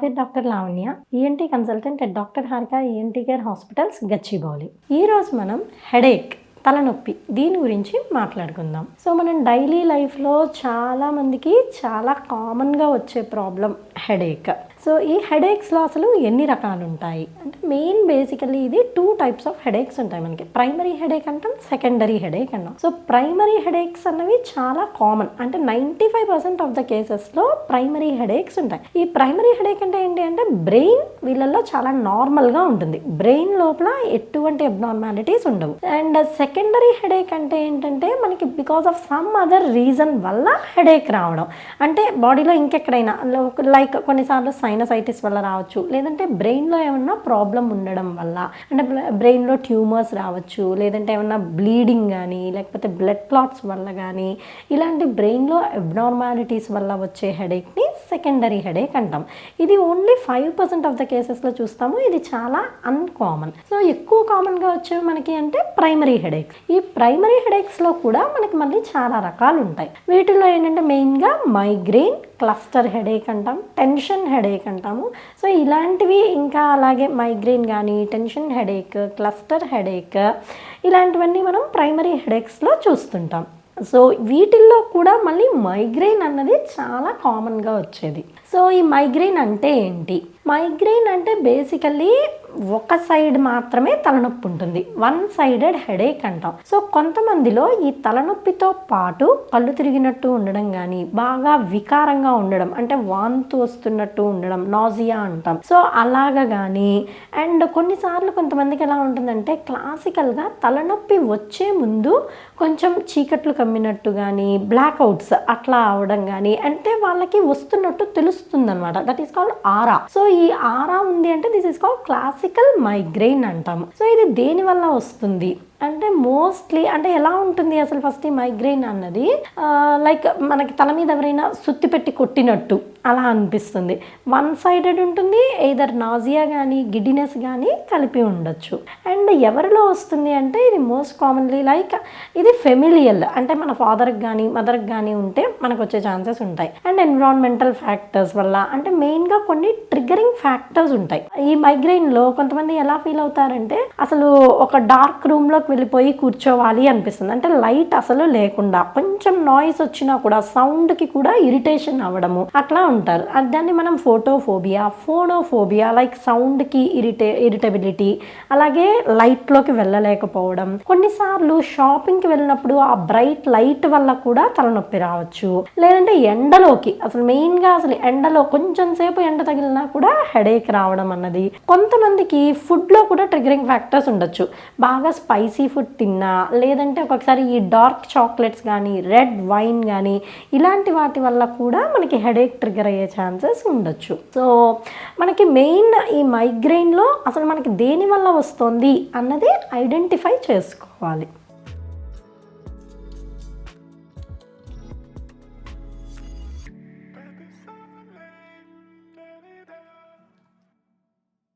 పేరు doctor Lavanya ENT consultant at doctor Harika ENT care hospitals Gachibowli ఈరోజు మనం headache తలనొప్పి దీని గురించి మాట్లాడుకుందాం. సో మనం డైలీ లైఫ్లో చాలా మందికి చాలా కామన్గా వచ్చే ప్రాబ్లం హెడేక్ సో ఈ హెడేక్స్లో అసలు ఎన్ని రకాలు ఉంటాయి అంటే మెయిన్ బేసికల్లీ ఇది టూ టైప్స్ ఆఫ్ హెడేక్స్ ఉంటాయి మనకి. ప్రైమరీ హెడేక్ అంటాం సెకండరీ హెడేక్ అంటాం. సో ప్రైమరీ హెడేక్స్ అన్నవి చాలా కామన్. అంటే ninety five percent of the కేసెస్లో ప్రైమరీ హెడేక్స్ ఉంటాయి. ఈ ప్రైమరీ హెడేక్ అంటే ఏంటి అంటే బ్రెయిన్ వీళ్ళల్లో చాలా నార్మల్గా ఉంటుంది. బ్రెయిన్ లోపల ఎటువంటి అబ్నార్మాలిటీస్ ఉండవు. అండ్ సెకండరీ హెడేక్ అంటే ఏంటంటే మనకి because of some other reason వల్ల హెడేక్ రావడం. అంటే బాడీలో ఇంకెక్కడైనా లైక్ కొన్నిసార్లు సైనసైటిస్ వల్ల రావచ్చు. లేదంటే బ్రెయిన్లో ఏమన్నా ప్రాబ్లం ఉండడం వల్ల. అంటే బ్రెయిన్లో ట్యూమర్స్ రావచ్చు. లేదంటే ఏమన్నా బ్లీడింగ్ కానీ లేకపోతే బ్లడ్ క్లాట్స్ వల్ల కానీ ఇలాంటి బ్రెయిన్లో అబ్నార్మాలిటీస్ వల్ల వచ్చే హెడేక్ని సెకండరీ హెడేక్ అంటాం. ఇది only five percent of the కేసెస్లో చూస్తాము. ఇది చాలా అన్కామన్ సో ఎక్కువ కామన్గా వచ్చేవి మనకి అంటే ప్రైమరీ హెడేక్స్ ఈ ప్రైమరీ హెడేక్స్లో కూడా మనకి మళ్ళీ చాలా రకాలు ఉంటాయి. వీటిలో ఏంటంటే మెయిన్గా మైగ్రెయిన్ క్లస్టర్ హెడేక్ అంటాం టెన్షన్ హెడేక్ అంటాము. సో ఇలాంటివి ఇంకా అలాగే మైగ్రెయిన్ కానీ టెన్షన్ హెడేక్ క్లస్టర్ హెడేక్ ఇలాంటివన్నీ మనం ప్రైమరీ హెడేక్స్లో చూస్తుంటాం. సో వీటిల్లో కూడా మళ్ళీ మైగ్రెయిన్ అన్నది చాలా కామన్గా వచ్చేది. సో ఈ మైగ్రెయిన్ అంటే ఏంటి? మైగ్రెయిన్ అంటే బేసికల్లీ ఒక సైడ్ మాత్రమే తలనొప్పి ఉంటుంది. వన్ సైడెడ్ హెడేక్ అంటాం. సో కొంతమందిలో ఈ తలనొప్పితో పాటు కళ్ళు తిరిగినట్టు ఉండడం కానీ బాగా వికారంగా ఉండడం అంటే వాంతు వస్తున్నట్టు ఉండడం నాజియా అంటాం. సో అలాగా కానీ అండ్ కొన్నిసార్లు కొంతమందికి ఎలా ఉంటుందంటే క్లాసికల్గా తలనొప్పి వచ్చే ముందు కొంచెం చీకట్లు కమ్మినట్టు కానీ బ్లాక్అవుట్స్ అట్లా అవడం కానీ అంటే వాళ్ళకి వస్తున్నట్టు తెలుస్తుంది అనమాట that is called aura. So ఈ ఆరా ఉంది అంటే this is called classical migraine అంటాము. సో ఇది దేని వల్ల వస్తుంది? అంటే మోస్ట్లీ అంటే ఎలా ఉంటుంది అసలు ఫస్ట్ ఈ మైగ్రెయిన్ అన్నది? లైక్ మనకి తల మీద ఎవరైనా సుత్తి పెట్టి కొట్టినట్టు. అలా అనిపిస్తుంది. వన్ సైడెడ్ ఉంటుంది ఎయిదర్ నాజియా కానీ గిడ్డినెస్ కానీ కలిపి ఉండొచ్చు. అండ్ ఎవరిలో వస్తుంది అంటే ఇది మోస్ట్ కామన్లీ లైక్ ఇది ఫెమిలియల్ అంటే మన ఫాదర్కి కానీ మదర్కి కానీ ఉంటే మనకు వచ్చే ఛాన్సెస్ ఉంటాయి. అండ్ ఎన్విరాన్మెంటల్ ఫ్యాక్టర్స్ వల్ల అంటే మెయిన్గా కొన్ని ట్రిగరింగ్ ఫ్యాక్టర్స్ ఉంటాయి. ఈ మైగ్రెయిన్లో కొంతమంది ఎలా ఫీల్ అవుతారంటే అసలు ఒక డార్క్ రూమ్లోకి వెళ్ళిపోయి కూర్చోవాలి అనిపిస్తుంది. అంటే లైట్ అసలు లేకుండా కొంచెం నాయిస్ వచ్చినా కూడా సౌండ్కి కూడా ఇరిటేషన్ అవ్వడము. అట్లా ఉంటారు. దాన్ని మనం ఫోటోఫోబియా ఫోనోఫోబియా లైక్ సౌండ్కి ఇరిటే ఇరిటబిలిటీ అలాగే లైట్లోకి వెళ్ళలేకపోవడం. కొన్నిసార్లు షాపింగ్కి వెళ్ళినప్పుడు ఆ బ్రైట్ లైట్ వల్ల కూడా తలనొప్పి రావచ్చు. లేదంటే ఎండలోకి అసలు మెయిన్గా అసలు ఎండలో కొంచెం సేపు ఎండ తగిలినా కూడా హెడేక్ రావడం అన్నది. కొంతమందికి ఫుడ్లో కూడా ట్రిగరింగ్ ఫ్యాక్టర్స్ ఉండొచ్చు. బాగా స్పైసీ ఫుడ్ తిన్నా లేదంటే ఒక్కొక్కసారి ఈ డార్క్ చాక్లెట్స్ కానీ రెడ్ వైన్ కానీ ఇలాంటి వాటి వల్ల కూడా మనకి హెడేక్ ట్రిగర్ ట్రిగర్ అయ్యే ఛాన్సెస్ ఉండొచ్చు. సో మనకి మెయిన్ ఈ మైగ్రెయిన్లో అసలు మనకి దేని వల్ల వస్తుంది అన్నది ఐడెంటిఫై చేసుకోవాలి.